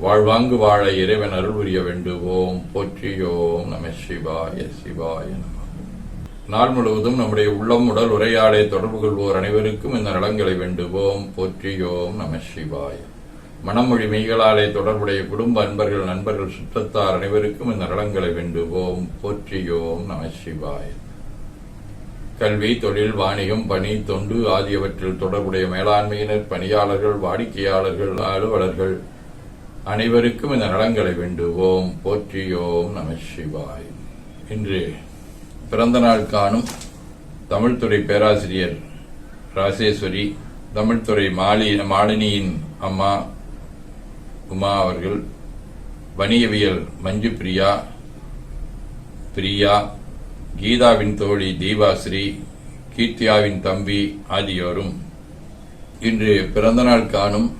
வாழ்வாங்கு வாழ இறைவன் அருள் புரிய வேண்டுவோம். போற்றியோம் நம சிவாய சிவாய நாள் முழுவதும் நம்முடைய உள்ளம் உடல் உரையாடை தொடர்பு கொள்வோர் அனைவருக்கும் இந்த நலங்களை வேண்டுவோம். போற்றியோம் நம சிவாய. மனமொழி மெய்களாலே தொடர்புடைய குடும்ப அன்பர்கள் நண்பர்கள் சுற்றத்தார் அனைவருக்கும் இந்த நலங்களை வேண்டுவோம். போற்றியோம் நம சிவாய. கல்வி தொழில் வாணிகம் பணி தொண்டு ஆகியவற்றில் தொடர்புடைய மேலாண்மையினர் பணியாளர்கள் வாடிக்கையாளர்கள் அலுவலர்கள் அனைவருக்கும் இந்த நலன்களை வேண்டுவோம். போற்றியோம் நம சிவாய். இன்று பிறந்த நாள் காணும் தமிழ்துறை பேராசிரியர் ராசேஸ்வரி தமிழ்துறை மாலி மாலினியின் அம்மா உமா அவர்கள் வணிகவியல் மஞ்சு பிரியா பிரியா கீதாவின் தோழி தீபாஸ்ரீ கீர்த்தியாவின் தம்பி ஆகியோரும் இன்று பிறந்தநாள் காணும்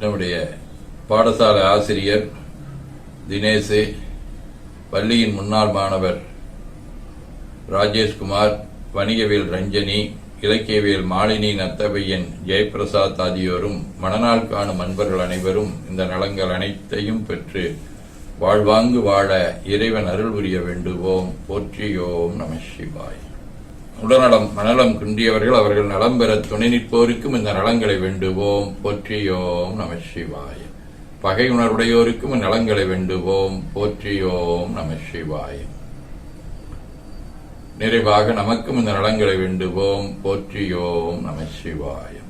நம்முடைய பாடசாலை ஆசிரியர் தினேசு பள்ளியின் முன்னாள் மாணவர் ராஜேஷ்குமார் வணிகவியல் ரஞ்சனி இலக்கியவியல் மாலினி நத்தபையன் ஜெயபிரசாத் ஆகியோரும் மணநாள் காணும் அன்பர்கள் அனைவரும் இந்த நலங்கள் அனைத்தையும் பெற்று வாழ்வாங்கு வாழ இறைவன் அருள் புரிய வேண்டுவோம். போற்றியோம் நம சிவாய். உடல்நலம் மனநலம் குன்றியவர்கள் அவர்கள் நலம் பெற துணை நிற்போருக்கும் இந்த நலங்களை வேண்டுவோம். போற்றியோம் நம சிவாய். பகை உணர்வுடையோருக்கும் நலங்களை வேண்டுவோம். போற்றியோம் நம சிவாயம் நிறைவாக நமக்கும் இந்த நலங்களை வேண்டுவோம். போற்றியோம் நம சிவாயம்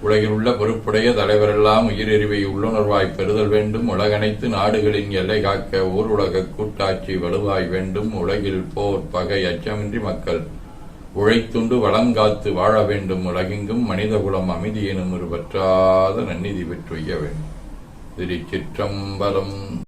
உலகில் உள்ள பொறுப்புடைய தலைவரெல்லாம் உயிரெறிவை உள்ளுணர்வாய் பெறுதல் வேண்டும். உலகனைத்து நாடுகளின் எல்லை காக்க ஊர் உலக கூட்டாட்சி வலுவாய் வேண்டும். உலகில் போர் பகை அச்சமின்றி மக்கள் உழைத்துண்டு வளங்காத்து வாழ வேண்டும் உலகெங்கும் மனிதகுலம் அமைதி எனும் ஒரு பற்றாத நன்னிதி பெற்றுய வேண்டும். திருச்சிற்றம்பலம்.